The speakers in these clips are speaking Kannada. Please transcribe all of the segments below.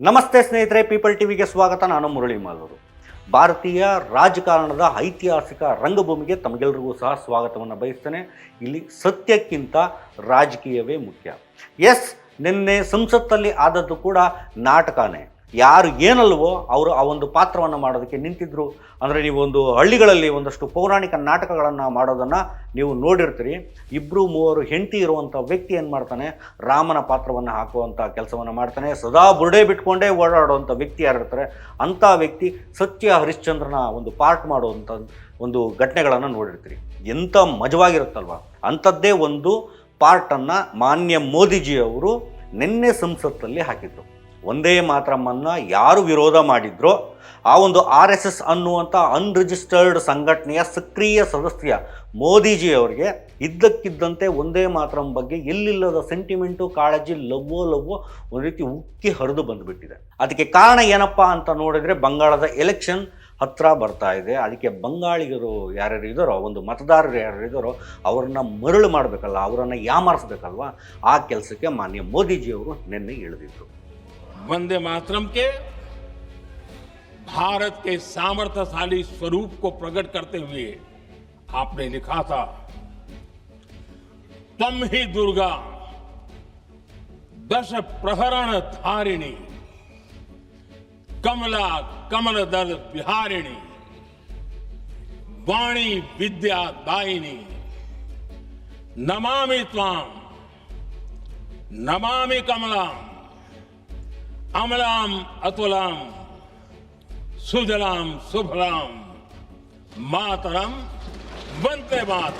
ನಮಸ್ತೆ ಸ್ನೇಹಿತರೆ ಪೀಪಲ್ ಟಿವಿಗೆ ಸ್ವಾಗತ. ನಾನು ಮುರಳಿ ಮಾಲೂರು ಭಾರತೀಯ ರಾಜಕಾರಣದ ಐತಿಹಾಸಿಕ ರಂಗಭೂಮಿಗೆ ತಮಗೆಲ್ಲರಿಗೂ ಸಹ ಸ್ವಾಗತವನ್ನು ಬಯಸ್ತೇನೆ. ಇಲ್ಲಿ ಸತ್ಯಕ್ಕಿಂತ ರಾಜಕೀಯವೇ ಮುಖ್ಯ. ಎಸ್ ನಿನ್ನೆ ಸಂಸತ್ತಲ್ಲಿ ಆದದ್ದು ಕೂಡ ನಾಟಕನೇ. ಯಾರು ಏನಲ್ವೋ ಅವರು ಆ ಒಂದು ಪಾತ್ರವನ್ನು ಮಾಡೋದಕ್ಕೆ ನಿಂತಿದ್ರು. ಅಂದರೆ ನೀವು ಒಂದು ಹಳ್ಳಿಗಳಲ್ಲಿ ಒಂದಷ್ಟು ಪೌರಾಣಿಕ ನಾಟಕಗಳನ್ನು ಮಾಡೋದನ್ನು ನೀವು ನೋಡಿರ್ತೀರಿ. ಇಬ್ಬರು ಮೂವರು ಹೆಂಡತಿ ಇರುವಂಥ ವ್ಯಕ್ತಿ ಏನು ಮಾಡ್ತಾನೆ? ರಾಮನ ಪಾತ್ರವನ್ನು ಹಾಕುವಂಥ ಕೆಲಸವನ್ನು ಮಾಡ್ತಾನೆ. ಸದಾ ಬುರುಡೆ ಬಿಟ್ಕೊಂಡೇ ಓಡಾಡುವಂಥ ವ್ಯಕ್ತಿ ಯಾರಿರ್ತಾರೆ ಅಂಥ ವ್ಯಕ್ತಿ ಸತ್ಯ ಹರಿಶ್ಚಂದ್ರನ ಒಂದು ಪಾರ್ಟ್ ಮಾಡುವಂಥ ಒಂದು ಘಟನೆಗಳನ್ನು ನೋಡಿರ್ತೀರಿ. ಎಂಥ ಮಜವಾಗಿರುತ್ತಲ್ವ? ಅಂಥದ್ದೇ ಒಂದು ಪಾರ್ಟನ್ನು ಮಾನ್ಯ ಮೋದಿಜಿಯವರು ನಿನ್ನೆ ಸಂಸತ್ತಲ್ಲಿ ಹಾಕಿದ್ರು. ಒಂದೇ ಮಾತ್ರಮ್ಮನ್ನು ಯಾರು ವಿರೋಧ ಮಾಡಿದ್ರೋ ಆ ಒಂದು ಆರ್ ಎಸ್ ಎಸ್ ಅನ್ನುವಂಥ ಅನ್ರಿಜಿಸ್ಟರ್ಡ್ ಸಂಘಟನೆಯ ಸಕ್ರಿಯ ಸದಸ್ಯ ಮೋದಿಜಿಯವರಿಗೆ ಇದ್ದಕ್ಕಿದ್ದಂತೆ ಒಂದೇ ಮಾತ್ರಂ ಬಗ್ಗೆ ಎಲ್ಲಿಲ್ಲದ ಸೆಂಟಿಮೆಂಟು ಕಾಳಜಿ, ಲವ್ವೋ ಲವ್ವೋ ಒಂದು ರೀತಿ ಉಕ್ಕಿ ಹರಿದು ಬಂದುಬಿಟ್ಟಿದೆ. ಅದಕ್ಕೆ ಕಾರಣ ಏನಪ್ಪ ಅಂತ ನೋಡಿದರೆ ಬಂಗಾಳದ ಎಲೆಕ್ಷನ್ ಹತ್ರ ಬರ್ತಾ ಇದೆ. ಅದಕ್ಕೆ ಬಂಗಾಳಿಗರು ಯಾರ್ಯಾರು ಇದ್ದಾರೋ, ಒಂದು ಮತದಾರರು ಯಾರು ಇದ್ದಾರೋ, ಅವರನ್ನು ಮರಳು ಮಾಡಬೇಕಲ್ಲ, ಅವರನ್ನು ಯಾಮಾರಿಸ್ಬೇಕಲ್ವ? ಆ ಕೆಲಸಕ್ಕೆ ಮಾನ್ಯ ಮೋದಿಜಿಯವರು ನಿನ್ನೆ ಇಳಿದಿದ್ರು. वंदे मातरम के भारत के सामर्थ्यशाली स्वरूप को प्रकट करते हुए आपने लिखा था, तम ही दुर्गा, दश प्रहरण धारिणी, कमला कमल दल बिहारिणी, वाणी विद्या दायिनी, नमामि त्वाम नमामि कमलाम ಅಮಲಾಂ ಅತುಲಾಂ, ಸುಜಲಾಂ ಸುಫಲಾಂ ಮಾತರಂ ಬಂತೆ ಮಾತ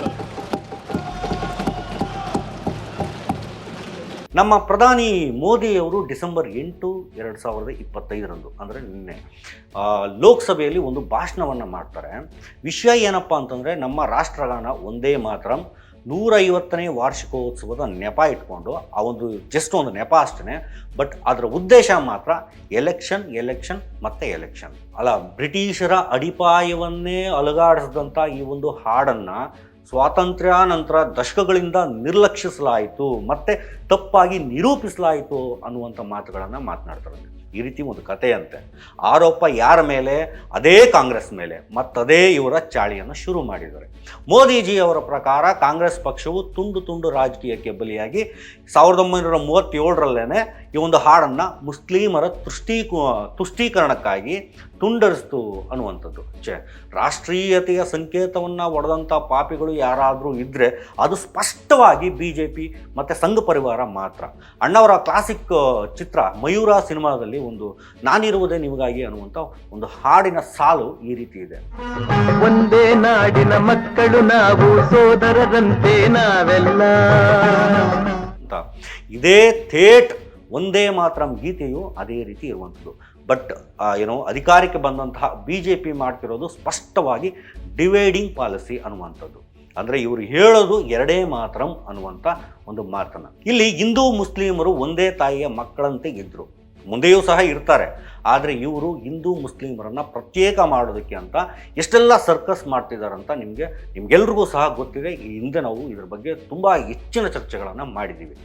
ನಮ್ಮ ಪ್ರಧಾನಿ ಮೋದಿಯವರು ಡಿಸೆಂಬರ್ ಎಂಟು ಎರಡು ಸಾವಿರದ ಇಪ್ಪತ್ತೈದರಂದು, ಅಂದರೆ ನಿನ್ನೆ ಲೋಕಸಭೆಯಲ್ಲಿ ಒಂದು ಭಾಷಣವನ್ನು ಮಾಡ್ತಾರೆ. ವಿಷಯ ಏನಪ್ಪ ಅಂತಂದರೆ, ನಮ್ಮ ರಾಷ್ಟ್ರಗಾನ ಒಂದೇ ಮಾತ್ರ ನೂರೈವತ್ತನೇ ವಾರ್ಷಿಕೋತ್ಸವದ ನೆಪ ಇಟ್ಕೊಂಡು, ಆ ಒಂದು ಜಸ್ಟ್ ಒಂದು ನೆಪ ಅಷ್ಟೇ ಬಟ್ ಅದರ ಉದ್ದೇಶ ಮಾತ್ರ ಎಲೆಕ್ಷನ್ ಎಲೆಕ್ಷನ್ ಮತ್ತೆ ಎಲೆಕ್ಷನ್ ಅಲ್ಲ, ಬ್ರಿಟಿಷರ ಅಡಿಪಾಯವನ್ನೇ ಅಲುಗಾಡಿಸಿದಂಥ ಈ ಒಂದು ಹಾಡನ್ನು ಸ್ವಾತಂತ್ರ್ಯಾನಂತರ ದಶಕಗಳಿಂದ ನಿರ್ಲಕ್ಷಿಸಲಾಯಿತು, ಮತ್ತೆ ತಪ್ಪಾಗಿ ನಿರೂಪಿಸಲಾಯಿತು ಅನ್ನುವಂಥ ಮಾತುಗಳನ್ನು ಮಾತನಾಡ್ತಾರೆ ಈ ರೀತಿ ಒಂದು ಕಥೆಯಂತೆ. ಆರೋಪ ಯಾರ ಮೇಲೆ? ಅದೇ ಕಾಂಗ್ರೆಸ್ ಮೇಲೆ. ಮತ್ತದೇ ಇವರ ಚಾಳಿಯನ್ನು ಶುರು ಮಾಡಿದ್ದಾರೆ. ಮೋದಿಜಿ ಅವರ ಪ್ರಕಾರ ಕಾಂಗ್ರೆಸ್ ಪಕ್ಷವು ತುಂಡು ತುಂಡು ರಾಜಕೀಯಕ್ಕೆ ಬಲಿಯಾಗಿ ಸಾವಿರದ ಒಂಬೈನೂರ ಮೂವತ್ತೇಳರಲ್ಲೇ ಈ ಒಂದು ಹಾಡನ್ನು ಮುಸ್ಲಿಮರ ತುಷ್ಟೀ ತುಷ್ಟೀಕರಣಕ್ಕಾಗಿ ತುಂಡರಿಸ್ತು ಅನ್ನುವಂಥದ್ದು. ಛೆ ರಾಷ್ಟ್ರೀಯತೆಯ ಸಂಕೇತವನ್ನು ಒಡೆದಂಥ ಪಾಪಿಗಳು ಯಾರಾದರೂ ಇದ್ದರೆ ಅದು ಸ್ಪಷ್ಟವಾಗಿ ಬಿ ಜೆ ಪಿ ಮತ್ತು ಸಂಘ ಪರಿವಾರ ಮಾತ್ರ. ಅಣ್ಣವರ ಕ್ಲಾಸಿಕ್ ಚಿತ್ರ ಮಯೂರ ಸಿನಿಮಾದಲ್ಲಿ ಒಂದು ನಾನಿರುವುದೇ ನಿಮಗಾಗಿ ಅನ್ನುವಂಥ ಒಂದು ಹಾಡಿನ ಸಾಲು ಈ ರೀತಿ ಇದೆ. ಒಂದೇ ನಾಡಿನ ಮಕ್ಕಳು ನಾವು ಸೋದರರಂತೆ ನಾವೆಲ್ಲ. ಅಂತ. ಇದೇ ಥೇಟ್ ಒಂದೇ ಮಾತ್ರ ಗೀತೆಯು ಅದೇ ರೀತಿ ಇರುವಂಥದ್ದು. ಬಟ್ ಏನೋ ಅಧಿಕಾರಕ್ಕೆ ಬಂದಂತಹ ಬಿ ಜೆ ಪಿ ಮಾಡ್ತಿರೋದು ಸ್ಪಷ್ಟವಾಗಿ ಡಿವೈಡಿಂಗ್ ಪಾಲಿಸಿ ಅನ್ನುವಂಥದ್ದು. ಅಂದರೆ ಇವರು ಹೇಳೋದು ಎರಡೇ ಮಾತ್ರಂ ಅನ್ನುವಂಥ ಒಂದು ಮಾತನ್ನು. ಇಲ್ಲಿ ಹಿಂದೂ ಮುಸ್ಲಿಮರು ಒಂದೇ ತಾಯಿಯ ಮಕ್ಕಳಂತೆ ಇದ್ದರು ಮುಂದೆಯೂ ಸಹ ಇರ್ತಾರೆ. ಆದರೆ ಇವರು ಹಿಂದೂ ಮುಸ್ಲಿಮರನ್ನು ಪ್ರತ್ಯೇಕ ಮಾಡೋದಕ್ಕೆ ಅಂತ ಎಷ್ಟೆಲ್ಲ ಸರ್ಕಸ್ ಮಾಡ್ತಿದ್ದಾರಂತ ನಿಮಗೆ, ನಿಮಗೆಲ್ರಿಗೂ ಸಹ ಗೊತ್ತಿದೆ. ಈ ಹಿಂದೆ ನಾವು ಇದ್ರ ಬಗ್ಗೆ ತುಂಬ ಹೆಚ್ಚಿನ ಚರ್ಚೆಗಳನ್ನು ಮಾಡಿದ್ದೀವಿ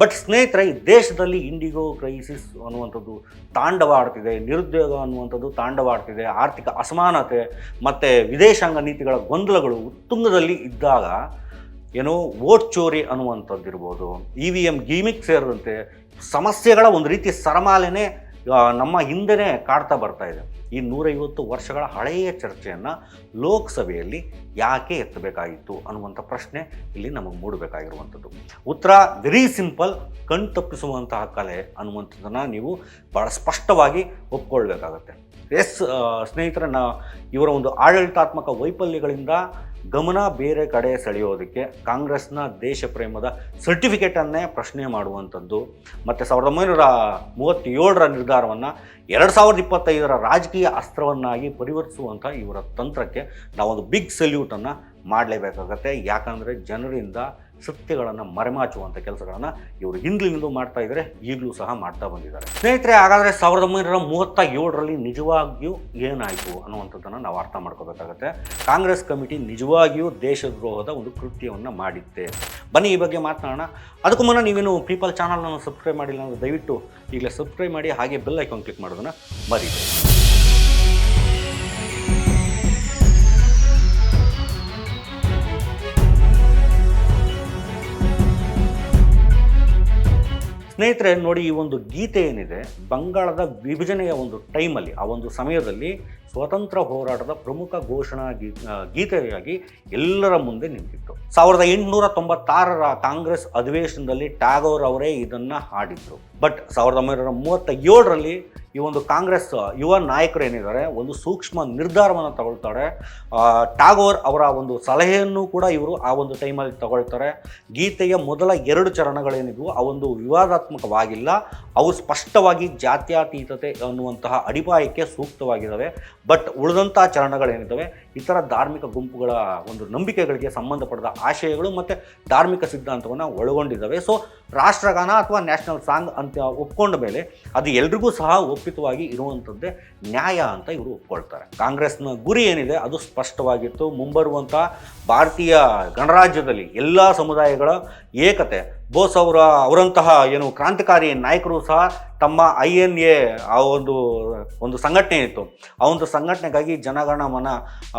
ಬಟ್ ಸ್ನೇಹಿತರೆ, ಈ ದೇಶದಲ್ಲಿ ಇಂಡಿಗೋ ಕ್ರೈಸಿಸ್ ಅನ್ನುವಂಥದ್ದು ತಾಂಡವಾಡ್ತಿದೆ ನಿರುದ್ಯೋಗ ಅನ್ನುವಂಥದ್ದು ತಾಂಡವಾಡ್ತಿದೆ ಆರ್ಥಿಕ ಅಸಮಾನತೆ ಮತ್ತು ವಿದೇಶಾಂಗ ನೀತಿಗಳ ಗೊಂದಲಗಳು ಉತ್ತುಂಗದಲ್ಲಿ ಇದ್ದಾಗ ಏನೋ ವೋಟ್ ಚೋರಿ ಅನ್ನುವಂಥದ್ದು ಇರ್ಬೋದು. ಇ ವಿ ಎಂ ಗೀಮಿಕ್ ಸೇರಿದಂತೆ ಸಮಸ್ಯೆಗಳ ಒಂದು ರೀತಿ ಸರಮಾಲೆನೇ ನಮ್ಮ ಹಿಂದೆನೇ ಕಾಡ್ತಾ ಬರ್ತಾ ಇದೆ. ಈ ನೂರೈವತ್ತು ವರ್ಷಗಳ ಹಳೆಯ ಚರ್ಚೆಯನ್ನು ಲೋಕಸಭೆಯಲ್ಲಿ ಯಾಕೆ ಎತ್ತಬೇಕಾಗಿತ್ತು ಅನ್ನುವಂಥ ಪ್ರಶ್ನೆ ಇಲ್ಲಿ ನಮಗೆ ಮೂಡಬೇಕಾಗಿರುವಂಥದ್ದು. ಉತ್ತರ ವೆರಿ ಸಿಂಪಲ್ ಕಣ್ ತಪ್ಪಿಸುವಂತಹ ಕಲೆ ಅನ್ನುವಂಥದ್ದನ್ನು ನೀವು ಭಾಳ ಸ್ಪಷ್ಟವಾಗಿ ಒಪ್ಕೊಳ್ಬೇಕಾಗತ್ತೆ. ಎಸ್ ಸ್ನೇಹಿತರ ಇವರ ಒಂದು ಆಡಳಿತಾತ್ಮಕ ವೈಫಲ್ಯಗಳಿಂದ ಗಮನ ಬೇರೆ ಕಡೆ ಸೆಳೆಯೋದಕ್ಕೆ ಕಾಂಗ್ರೆಸ್ನ ದೇಶ ಪ್ರೇಮದ ಸರ್ಟಿಫಿಕೇಟನ್ನೇ ಪ್ರಶ್ನೆ ಮಾಡುವಂಥದ್ದು. ಮತ್ತು ಸಾವಿರದ ಒಂಬೈನೂರ ಮೂವತ್ತೇಳರ ನಿರ್ಧಾರವನ್ನು ಎರಡು ಸಾವಿರದ ಇಪ್ಪತ್ತೈದರ ರಾಜಕೀಯ ಅಸ್ತ್ರವನ್ನಾಗಿ ಪರಿವರ್ತಿಸುವಂಥ ಇವರ ತಂತ್ರಕ್ಕೆ ನಾವೊಂದು ಬಿಗ್ ಸಲ್ಯೂಟನ್ನು ಮಾಡಲೇಬೇಕಾಗತ್ತೆ. ಯಾಕಂದರೆ ಜನರಿಂದ ಸತ್ಯಗಳನ್ನು ಮರೆಮಾಚುವಂಥ ಕೆಲಸಗಳನ್ನು ಇವರು ಹಿಂದಿನಿಂದಲೂ ಮಾಡ್ತಾ ಇದ್ದಾರೆ ಈಗಲೂ ಸಹ ಮಾಡ್ತಾ ಬಂದಿದ್ದಾರೆ. ಸ್ನೇಹಿತರೆ, ಹಾಗಾದರೆ ಸಾವಿರದ ಒಂಬೈನೂರ ಮೂವತ್ತ ಏಳರಲ್ಲಿ ನಿಜವಾಗಿಯೂ ಏನಾಯಿತು ಅನ್ನುವಂಥದ್ದನ್ನು ನಾವು ಅರ್ಥ ಮಾಡ್ಕೋಬೇಕಾಗತ್ತೆ. ಕಾಂಗ್ರೆಸ್ ಕಮಿಟಿ ನಿಜವಾಗಿಯೂ ದೇಶದ್ರೋಹದ ಒಂದು ಕೃತ್ಯವನ್ನು ಮಾಡಿತ್ತೆ. ಬನ್ನಿ, ಈ ಬಗ್ಗೆ ಮಾತನಾಡೋಣ. ಅದಕ್ಕೂ ಮುನ್ನ ನೀವೇನು ಪೀಪಲ್ ಚಾನಲ್ನ ಸಬ್ಸ್ಕ್ರೈಬ್ ಮಾಡಿಲ್ಲ ಅಂದರೆ ದಯವಿಟ್ಟು ಈಗಲೇ ಸಬ್ಸ್ಕ್ರೈಬ್ ಮಾಡಿ, ಹಾಗೆ ಬೆಲ್ ಐಕಾನ್ ಕ್ಲಿಕ್ ಮಾಡೋದನ್ನು ಮರಿಬೇಡಿ. ಸ್ನೇಹಿತರೆ, ನೋಡಿ ಈ ಒಂದು ಗೀತೆ ಏನಿದೆ, ಬಂಗಾಳದ ವಿಭಜನೆಯ ಒಂದು ಟೈಮಲ್ಲಿ, ಆ ಒಂದು ಸಮಯದಲ್ಲಿ ಸ್ವತಂತ್ರ ಹೋರಾಟದ ಪ್ರಮುಖ ಘೋಷಣಾ ಗೀ ಗೀತೆಯಾಗಿ ಎಲ್ಲರ ಮುಂದೆ ನಿಂತಿತ್ತು. ಸಾವಿರದ ಎಂಟುನೂರ ತೊಂಬತ್ತಾರರ ಕಾಂಗ್ರೆಸ್ ಅಧಿವೇಶನದಲ್ಲಿ ಟ್ಯಾಗೋರ್ ಅವರೇ ಇದನ್ನು ಹಾಡಿದ್ರು. ಬಟ್ ಸಾವಿರದ ಒಂಬೈನೂರ ಮೂವತ್ತ ಏಳರಲ್ಲಿ ಈ ಒಂದು ಕಾಂಗ್ರೆಸ್ ಯುವ ನಾಯಕರು ಏನಿದ್ದಾರೆ, ಒಂದು ಸೂಕ್ಷ್ಮ ನಿರ್ಧಾರವನ್ನು ತಗೊಳ್ತಾರೆ. ಟಾಗೋರ್ ಅವರ ಒಂದು ಸಲಹೆಯನ್ನು ಕೂಡ ಇವರು ಆ ಒಂದು ಟೈಮಲ್ಲಿ ತಗೊಳ್ತಾರೆ. ಗೀತೆಯ ಮೊದಲ ಎರಡು ಚರಣಗಳೇನಿದ್ವು, ಆ ಒಂದು ವಿವಾದಾತ್ಮಕವಾಗಿಲ್ಲ, ಅವು ಸ್ಪಷ್ಟವಾಗಿ ಜಾತ್ಯಾತೀತತೆ ಅನ್ನುವಂತಹ ಅಡಿಪಾಯಕ್ಕೆ ಸೂಕ್ತವಾಗಿದ್ದಾವೆ. ಬಟ್ ಉಳಿದಂಥ ಚರಣಗಳೇನಿದ್ದಾವೆ, ಇತರ ಧಾರ್ಮಿಕ ಗುಂಪುಗಳ ಒಂದು ನಂಬಿಕೆಗಳಿಗೆ ಸಂಬಂಧಪಟ್ಟ ಆಶಯಗಳು ಮತ್ತು ಧಾರ್ಮಿಕ ಸಿದ್ಧಾಂತವನ್ನು ಒಳಗೊಂಡಿದ್ದಾವೆ. ಸೊ ರಾಷ್ಟ್ರಗಾನ ಅಥವಾ ನ್ಯಾಷನಲ್ ಸಾಂಗ್ ಅಂತ ಒಪ್ಕೊಂಡ ಮೇಲೆ ಅದು ಎಲ್ರಿಗೂ ಸಹ ಒಪ್ಪಿತವಾಗಿ ಇರುವಂಥದ್ದೇ ನ್ಯಾಯ ಅಂತ ಇವರು ಒಪ್ಕೊಳ್ತಾರೆ. ಕಾಂಗ್ರೆಸ್ನ ಗುರಿ ಏನಿದೆ ಅದು ಸ್ಪಷ್ಟವಾಗಿತ್ತು. ಮುಂಬರುವಂಥ ಭಾರತೀಯ ಗಣರಾಜ್ಯದಲ್ಲಿ ಎಲ್ಲ ಸಮುದಾಯಗಳ ಏಕತೆ ಬೋಸ್ ಅವರ ಅವರಂತಹ ಏನು ಕ್ರಾಂತಿಕಾರಿ ನಾಯಕರು ಸಹ ತಮ್ಮ ಐ ಎನ್ ಎ, ಆ ಒಂದು ಒಂದು ಸಂಘಟನೆ ಇತ್ತು. ಆ ಒಂದು ಸಂಘಟನೆಗಾಗಿ ಜನಗಣ ಮನ,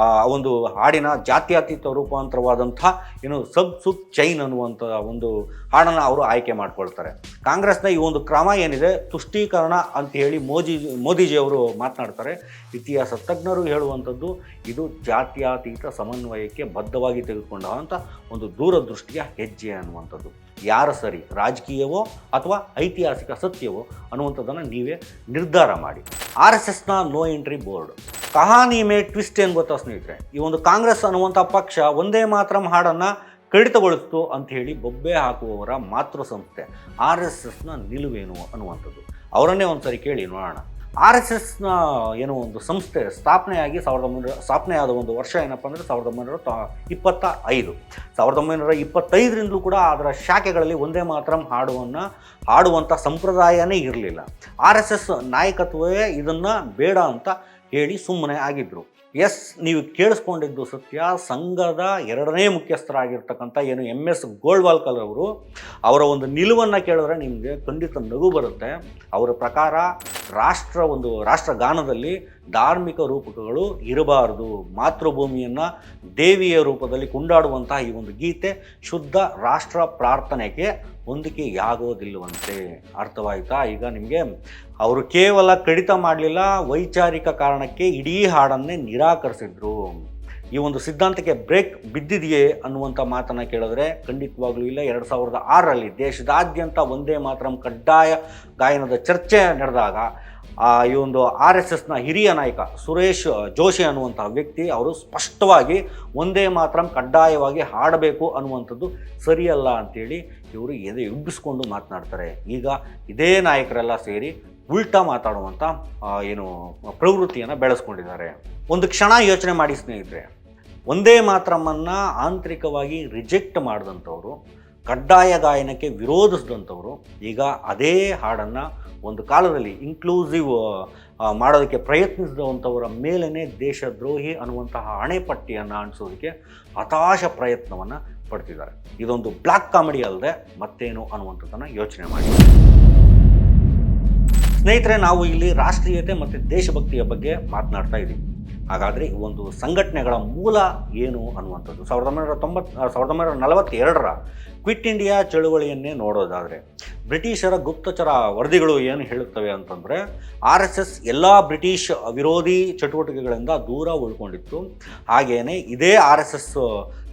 ಆ ಒಂದು ಹಾಡಿನ ಜಾತ್ಯತೀತ ರೂಪಾಂತರವಾದಂಥ ಏನು ಸಬ್ ಸುಖ್ ಚೈನ್ ಅನ್ನುವಂಥ ಒಂದು ಹಾಡನ್ನು ಅವರು ಆಯ್ಕೆ ಮಾಡ್ಕೊಳ್ತಾರೆ. ಕಾಂಗ್ರೆಸ್ನ ಈ ಒಂದು ಕ್ರಮ ಏನಿದೆ, ತುಷ್ಟೀಕರಣ ಅಂತ ಹೇಳಿ ಮೋದಿ ಮೋದಿಜಿಯವರು ಮಾತನಾಡ್ತಾರೆ. ಇತಿಹಾಸ ತಜ್ಞರು ಹೇಳುವಂಥದ್ದು, ಇದು ಜಾತ್ಯಾತೀತ ಸಮನ್ವಯಕ್ಕೆ ಬದ್ಧವಾಗಿ ತೆಗೆದುಕೊಂಡಂಥ ಒಂದು ದೂರದೃಷ್ಟಿಯ ಹೆಜ್ಜೆ ಅನ್ನುವಂಥದ್ದು. ಯಾರ ಸರಿ, ರಾಜಕೀಯವೋ ಅಥವಾ ಐತಿಹಾಸಿಕ ಸತ್ಯವೋ ಅನ್ನುವಂಥದ್ದನ್ನು ನೀವೇ ನಿರ್ಧಾರ ಮಾಡಿ. ಆರ್ ಎಸ್ ಎಸ್ನ ನೋ ಎಂಟ್ರಿ ಬೋರ್ಡ್. ಕಹಾನಿ ಮೇ ಟ್ವಿಸ್ಟ್ ಏನು ಗೊತ್ತಾ ಸ್ನೇಹಿತರೆ? ಈ ಒಂದು ಕಾಂಗ್ರೆಸ್ ಅನ್ನುವಂಥ ಪಕ್ಷ ಒಂದೇ ಮಾತ್ರ ಹಾಡನ್ನು ಕಡಿತಗೊಳಿಸ್ತು ಅಂತ ಹೇಳಿ ಬೊಬ್ಬೆ ಹಾಕುವವರ ಮಾತೃ ಸಂಸ್ಥೆ ಆರ್ ಎಸ್ ಎಸ್ನ ನಿಲುವೇನು ಅನ್ನುವಂಥದ್ದು. ಅವರನ್ನೇ ಒಂದ್ಸರಿ ಕೇಳಿ ನೋಡೋಣ. ಆರ್ ಎಸ್ ಎಸ್ನ ಏನೋ ಒಂದು ಸಂಸ್ಥೆ ಸ್ಥಾಪನೆಯಾಗಿ ಸಾವಿರದ ಒಂಬೈನೂರ ಸ್ಥಾಪನೆಯಾದ ಒಂದು ವರ್ಷ ಏನಪ್ಪ ಅಂದರೆ ಸಾವಿರದ ಒಂಬೈನೂರ ತ ಇಪ್ಪತ್ತ ಐದು ಸಾವಿರದ ಒಂಬೈನೂರ ಇಪ್ಪತ್ತೈದರಿಂದಲೂ ಕೂಡ ಅದರ ಶಾಖೆಗಳಲ್ಲಿ ಒಂದೇ ಮಾತ್ರ ಹಾಡುವನ್ನು ಹಾಡುವಂಥ ಸಂಪ್ರದಾಯನೇ ಇರಲಿಲ್ಲ. ಆರ್ ಎಸ್ ಎಸ್ ನಾಯಕತ್ವವೇ ಇದನ್ನು ಬೇಡ ಅಂತ ಹೇಳಿ ಸುಮ್ಮನೆ ಆಗಿದ್ದರು ಎಸ್, ನೀವು ಕೇಳಿಸ್ಕೊಂಡಿದ್ದು ಸತ್ಯ. ಸಂಘದ ಎರಡನೇ ಮುಖ್ಯಸ್ಥರಾಗಿರ್ತಕ್ಕಂಥ ಏನು ಎಂ ಎಸ್ ಗೋಲ್ವಾಲ್ಕರ್ ಅವರು, ಅವರ ಒಂದು ನಿಲುವನ್ನು ಕೇಳಿದ್ರೆ ನಿಮಗೆ ಖಂಡಿತ ನಗು ಬರುತ್ತೆ. ಅವರ ಪ್ರಕಾರ ರಾಷ್ಟ್ರ ಒಂದು ರಾಷ್ಟ್ರಗಾನದಲ್ಲಿ ಧಾರ್ಮಿಕ ರೂಪಕಗಳು ಇರಬಾರದು. ಮಾತೃಭೂಮಿಯನ್ನು ದೇವಿಯ ರೂಪದಲ್ಲಿ ಕೊಂಡಾಡುವಂತಹ ಈ ಒಂದು ಗೀತೆ ಶುದ್ಧ ರಾಷ್ಟ್ರ ಪ್ರಾರ್ಥನೆಗೆ ಹೊಂದಿಕೆಯಾಗೋದಿಲ್ಲವಂತೆ ಅರ್ಥವಾಯಿತಾ? ಈಗ ನಿಮಗೆ ಅವರು ಕೇವಲ ಕಡಿತ ಮಾಡಲಿಲ್ಲ, ವೈಚಾರಿಕ ಕಾರಣಕ್ಕೆ ಇಡೀ ಹಾಡನ್ನೇ ನಿರಾಕರಿಸಿದ್ರು. ಈ ಒಂದು ಸಿದ್ಧಾಂತಕ್ಕೆ ಬ್ರೇಕ್ ಬಿದ್ದಿದೆಯೇ ಅನ್ನುವಂಥ ಮಾತನ್ನು ಕೇಳಿದ್ರೆ ಖಂಡಿತವಾಗಲೂ ಇಲ್ಲ. ಎರಡು ಸಾವಿರದ ಆರರಲ್ಲಿ ದೇಶದಾದ್ಯಂತ ಒಂದೇ ಮಾತ್ರ ಕಡ್ಡಾಯ ಗಾಯನದ ಚರ್ಚೆ ನಡೆದಾಗ ಈ ಒಂದು ಆರ್ ಎಸ್ ಎಸ್ನ ಹಿರಿಯ ನಾಯಕ ಸುರೇಶ್ ಜೋಶಿ ಅನ್ನುವಂಥ ವ್ಯಕ್ತಿ ಅವರು ಸ್ಪಷ್ಟವಾಗಿ ಒಂದೇ ಮಾತ್ರ ಕಡ್ಡಾಯವಾಗಿ ಹಾಡಬೇಕು ಅನ್ನುವಂಥದ್ದು ಸರಿಯಲ್ಲ ಅಂತೇಳಿ ಇವರು ಎದೆ ಎಬ್ಬಿಸ್ಕೊಂಡು ಮಾತನಾಡ್ತಾರೆ. ಈಗ ಇದೇ ನಾಯಕರೆಲ್ಲ ಸೇರಿ ಉಲ್ಟಾ ಮಾತಾಡುವಂಥ ಏನು ಪ್ರವೃತ್ತಿಯನ್ನು ಬೆಳೆಸ್ಕೊಂಡಿದ್ದಾರೆ. ಒಂದು ಕ್ಷಣ ಯೋಚನೆ ಮಾಡಿ ಸ್ನೇಹಿತರೆ, ಒಂದೇ ಮಾತ್ರಮ್ಮನ್ನು ಆಂತರಿಕವಾಗಿ ರಿಜೆಕ್ಟ್ ಮಾಡಿದಂಥವ್ರು ಕಡ್ಡಾಯ ಗಾಯನಕ್ಕೆ ವಿರೋಧಿಸಿದಂಥವ್ರು ಈಗ ಅದೇ ಹಾಡನ್ನು ಒಂದು ಕಾಲದಲ್ಲಿ ಇನ್ಕ್ಲೂಸಿವ್ ಮಾಡೋದಕ್ಕೆ ಪ್ರಯತ್ನಿಸಿದಂಥವರ ಮೇಲೇ ದೇಶದ್ರೋಹಿ ಅನ್ನುವಂತಹ ಹಣೆಪಟ್ಟಿಯನ್ನು ಅಣಿಸೋದಕ್ಕೆ ಹತಾಶ ಪ್ರಯತ್ನವನ್ನು ಪಡ್ತಿದ್ದಾರೆ. ಇದೊಂದು ಬ್ಲ್ಯಾಕ್ ಕಾಮಿಡಿ ಅಲ್ಲದೆ ಮತ್ತೇನು ಅನ್ನುವಂಥದ್ದನ್ನು ಯೋಚನೆ ಮಾಡಿ. ಸ್ನೇಹಿತರೆ, ನಾವು ಇಲ್ಲಿ ರಾಷ್ಟ್ರೀಯತೆ ಮತ್ತು ದೇಶಭಕ್ತಿಯ ಬಗ್ಗೆ ಮಾತನಾಡ್ತಾ ಇದ್ದೀವಿ. ಹಾಗಾದರೆ ಈ ಒಂದು ಸಂಘಟನೆಗಳ ಮೂಲ ಏನು ಅನ್ನುವಂಥದ್ದು. ಸಾವಿರದ ಒಂಬೈನೂರ ತೊಂಬತ್ ಸಾವಿರದ ಒಂಬೈನೂರ ನಲವತ್ತೆರಡರ ಕ್ವಿಟ್ ಇಂಡಿಯಾ ಚಳುವಳಿಯನ್ನೇ ನೋಡೋದಾದರೆ, ಬ್ರಿಟಿಷರ ಗುಪ್ತಚರ ವರದಿಗಳು ಏನು ಹೇಳುತ್ತವೆ ಅಂತಂದರೆ, ಆರ್ ಎಸ್ ಎಸ್ ಎಲ್ಲ ಬ್ರಿಟಿಷ್ ವಿರೋಧಿ ಚಟುವಟಿಕೆಗಳಿಂದ ದೂರ ಉಳ್ಕೊಂಡಿತ್ತು. ಹಾಗೆಯೇ ಇದೇ ಆರ್ ಎಸ್ ಎಸ್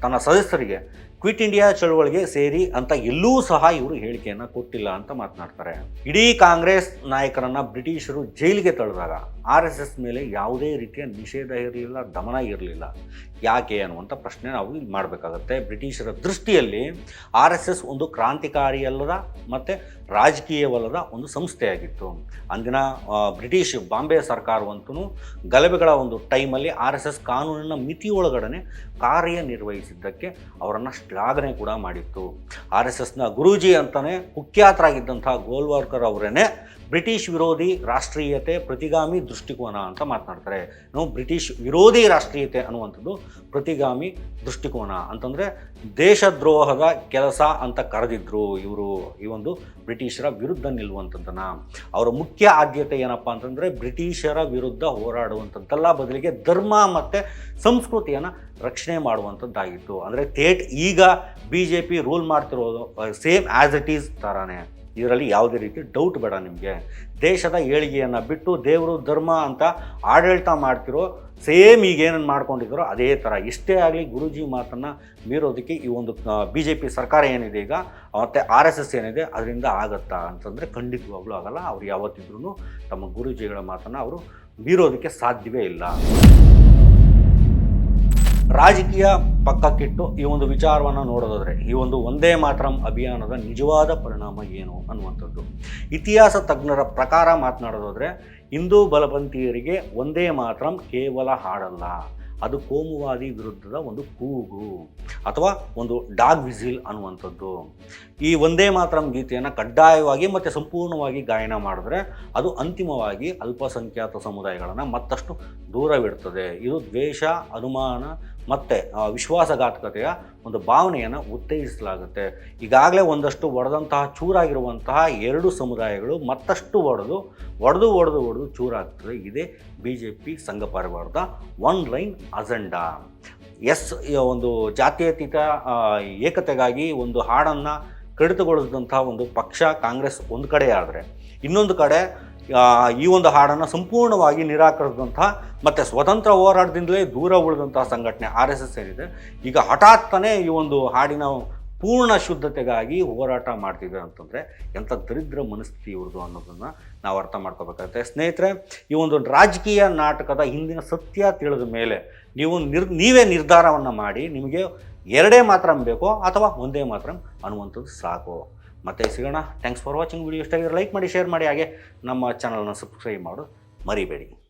ತನ್ನ ಸದಸ್ಯರಿಗೆ ಕ್ವಿಟ್ ಇಂಡಿಯಾ ಚಳುವಳಿಗೆ ಸೇರಿ ಅಂತ ಎಲ್ಲೂ ಸಹ ಇವರು ಹೇಳಿಕೆಯನ್ನು ಕೊಟ್ಟಿಲ್ಲ ಅಂತ ಮಾತನಾಡ್ತಾರೆ. ಇಡೀ ಕಾಂಗ್ರೆಸ್ ನಾಯಕರನ್ನು ಬ್ರಿಟಿಷರು ಜೈಲಿಗೆ ತಳ್ಳಿದಾಗ ಆರ್ ಎಸ್ ಎಸ್ ಮೇಲೆ ಯಾವುದೇ ರೀತಿಯ ನಿಷೇಧ ಇರಲಿಲ್ಲ, ದಮನ ಇರಲಿಲ್ಲ. ಯಾಕೆ ಅನ್ನುವಂಥ ಪ್ರಶ್ನೆ ನಾವು ಇಲ್ಲಿ ಮಾಡಬೇಕಾಗತ್ತೆ. ಬ್ರಿಟಿಷರ ದೃಷ್ಟಿಯಲ್ಲಿ ಆರ್ ಎಸ್ ಎಸ್ ಒಂದು ಕ್ರಾಂತಿಕಾರಿಯಲ್ಲದ ಮತ್ತು ರಾಜಕೀಯವಲ್ಲದ ಒಂದು ಸಂಸ್ಥೆಯಾಗಿತ್ತು. ಅಂದಿನ ಬ್ರಿಟಿಷ್ ಬಾಂಬೆ ಸರ್ಕಾರವಂತೂ ಗಲಭೆಗಳ ಒಂದು ಟೈಮಲ್ಲಿ ಆರ್ ಎಸ್ ಎಸ್ ಕಾನೂನಿನ ಮಿತಿಯೊಳಗಡೆ ಕಾರ್ಯನಿರ್ವಹಿಸಿದ್ದಕ್ಕೆ ಅವರನ್ನು ಶ್ಲಾಘನೆ ಕೂಡ ಮಾಡಿತ್ತು. ಆರ್ ಎಸ್ ಎಸ್ನ ಗುರೂಜಿ ಅಂತಲೇ ಕುಖ್ಯಾತರಾಗಿದ್ದಂಥ ಗೋಲ್ವಾರ್ಕರ್ ಅವರೇನೆ ಬ್ರಿಟಿಷ್ ವಿರೋಧಿ ರಾಷ್ಟ್ರೀಯತೆ ಪ್ರತಿಗಾಮಿ ದೃಷ್ಟಿಕೋನ ಅಂತ ಮಾತನಾಡ್ತಾರೆ. ನಾವು ಬ್ರಿಟಿಷ್ ವಿರೋಧಿ ರಾಷ್ಟ್ರೀಯತೆ ಅನ್ನುವಂಥದ್ದು ಪ್ರತಿಗಾಮಿ ದೃಷ್ಟಿಕೋನ ಅಂತಂದರೆ ದೇಶದ್ರೋಹದ ಕೆಲಸ ಅಂತ ಕರೆದಿದ್ರು ಇವರು ಈ ಒಂದು ಬ್ರಿಟಿಷರ ವಿರುದ್ಧ ನಿಲ್ಲುವಂಥದ್ದನ್ನು. ಅವರ ಮುಖ್ಯ ಆದ್ಯತೆ ಏನಪ್ಪ ಅಂತಂದರೆ ಬ್ರಿಟಿಷರ ವಿರುದ್ಧ ಹೋರಾಡುವಂಥದ್ದಲ್ಲ ಬದಲಿಗೆ ಧರ್ಮ ಮತ್ತು ಸಂಸ್ಕೃತಿಯನ್ನು ರಕ್ಷಣೆ ಮಾಡುವಂಥದ್ದಾಗಿತ್ತು. ಅಂದರೆ ತೇಟ್ ಈಗ ಬಿ ಜೆ ಪಿ ರೂಲ್ ಮಾಡ್ತಿರೋದು ಸೇಮ್ ಆ್ಯಸ್ ಇಟ್ ಈಸ್ ಥರನೇ ಇದರಲ್ಲಿ ಯಾವುದೇ ರೀತಿ ಡೌಟ್ ಬೇಡ ನಿಮಗೆ. ದೇಶದ ಏಳಿಗೆಯನ್ನು ಬಿಟ್ಟು ದೇವರು ಧರ್ಮ ಅಂತ ಆಡಳಿತ ಮಾಡ್ತಿರೋ ಸೇಮ್ ಈಗ ಏನನ್ನು ಮಾಡ್ಕೊಂಡಿದ್ದಾರೋ ಅದೇ ಥರ ಇಷ್ಟೇ ಆಗಲಿ ಗುರುಜಿ ಮಾತನ್ನು ಮೀರೋದಕ್ಕೆ ಈ ಒಂದು ಬಿ ಜೆ ಪಿ ಸರ್ಕಾರ ಏನಿದೆ ಈಗ, ಮತ್ತು ಆರ್ ಎಸ್ ಎಸ್ ಏನಿದೆ ಅದರಿಂದ ಆಗತ್ತಾ ಅಂತಂದರೆ ಖಂಡಿತವಾಗ್ಲೂ ಆಗಲ್ಲ. ಅವ್ರು ಯಾವತ್ತಿದ್ರು ತಮ್ಮ ಗುರುಜಿಗಳ ಮಾತನ್ನು ಅವರು ಮೀರೋದಕ್ಕೆ ಸಾಧ್ಯವೇ ಇಲ್ಲ. ರಾಜಕೀಯ ಪಕ್ಕಕ್ಕಿಟ್ಟು ಈ ಒಂದು ವಿಚಾರವನ್ನು ನೋಡೋದಾದರೆ, ಈ ಒಂದು ಒಂದೇ ಮಾತರಂ ಅಭಿಯಾನದ ನಿಜವಾದ ಪರಿಣಾಮ ಏನು ಅನ್ನುವಂಥದ್ದು. ಇತಿಹಾಸ ತಜ್ಞರ ಪ್ರಕಾರ ಮಾತನಾಡೋದಾದರೆ, ಹಿಂದೂ ಬಲಪಂಥೀಯರಿಗೆ ಒಂದೇ ಮಾತರಂ ಕೇವಲ ಹಾಡಲ್ಲ. ಅದು ಕೋಮುವಾದಿ ವಿರುದ್ಧದ ಒಂದು ಕೂಗು ಅಥವಾ ಒಂದು ಡಾಗ್ ವಿಸಿಲ್ ಅನ್ನುವಂಥದ್ದು. ಈ ಒಂದೇ ಮಾತರಂ ಗೀತೆಯನ್ನು ಕಡ್ಡಾಯವಾಗಿ ಮತ್ತು ಸಂಪೂರ್ಣವಾಗಿ ಗಾಯನ ಮಾಡಿದ್ರೆ, ಅದು ಅಂತಿಮವಾಗಿ ಅಲ್ಪಸಂಖ್ಯಾತ ಸಮುದಾಯಗಳನ್ನು ಮತ್ತಷ್ಟು ದೂರವಿಡ್ತದೆ. ಇದು ದ್ವೇಷ, ಅನುಮಾನ ಮತ್ತು ವಿಶ್ವಾಸಘಾತಕತೆಯ ಒಂದು ಭಾವನೆಯನ್ನು ಉತ್ತೇಜಿಸಲಾಗುತ್ತೆ. ಈಗಾಗಲೇ ಒಂದಷ್ಟು ಒಡೆದಂತಹ, ಚೂರಾಗಿರುವಂತಹ ಎರಡು ಸಮುದಾಯಗಳು ಮತ್ತಷ್ಟು ಒಡೆದು ಒಡೆದು ಒಡೆದು ಒಡೆದು ಚೂರಾಗ್ತದೆ. ಇದೇ ಬಿ ಜೆ ಪಿ ಸಂಘ ಪರಿವಾರದ ಒನ್ ಲೈನ್ ಅಜೆಂಡಾ ಎಸ್ ಒಂದು ಜಾತ್ಯತೀತ ಏಕತೆಗಾಗಿ ಒಂದು ಹಾಡನ್ನು ಕಡಿತಗೊಳಿಸಿದಂಥ ಒಂದು ಪಕ್ಷ ಕಾಂಗ್ರೆಸ್ ಒಂದು ಕಡೆ ಆದರೆ, ಇನ್ನೊಂದು ಕಡೆ ಈ ಒಂದು ಹಾಡನ್ನು ಸಂಪೂರ್ಣವಾಗಿ ನಿರಾಕರಿಸಿದಂಥ ಮತ್ತು ಸ್ವತಂತ್ರ ಹೋರಾಟದಿಂದಲೇ ದೂರ ಉಳಿದಂತಹ ಸಂಘಟನೆ ಆರ್ ಎಸ್ ಏನಿದೆ ಈಗ ಹಠಾತ್ತನೇ ಈ ಒಂದು ಹಾಡಿನ ಪೂರ್ಣ ಶುದ್ಧತೆಗಾಗಿ ಹೋರಾಟ ಮಾಡ್ತಿದೆ ಅಂತಂದರೆ ಎಂಥ ದರಿದ್ರ ಮನಸ್ಥಿತಿ ಇವ್ರದ್ದು ಅನ್ನೋದನ್ನು ನಾವು ಅರ್ಥ ಮಾಡ್ಕೋಬೇಕಾಗುತ್ತೆ. ಸ್ನೇಹಿತರೆ, ಈ ಒಂದು ರಾಜಕೀಯ ನಾಟಕದ ಹಿಂದಿನ ಸತ್ಯ ತಿಳಿದ ಮೇಲೆ ನೀವು ನಿರ್ ನೀವೇ ನಿರ್ಧಾರವನ್ನು ಮಾಡಿ ನಿಮಗೆ ಎರಡೇ ಮಾತ್ರ ಬೇಕೋ ಅಥವಾ ಒಂದೇ ಮಾತ್ರ ಅನ್ನುವಂಥದ್ದು ಸಾಕು. ಮತ್ತೆ ಸಿಗೋಣ. ಥ್ಯಾಂಕ್ಸ್ ಫಾರ್ ವಾಚಿಂಗ್ ವಿಡಿಯೋ ಇಷ್ಟ ಲೈಕ್ ಮಾಡಿ ಶೇರ್ ಮಾಡಿ. ಹಾಗೆ ನಮ್ಮ ಚಾನಲ್ನ ಸಬ್ಸ್ಕ್ರೈಬ್ ಮಾಡೋದು ಮರಿಬೇಡಿ.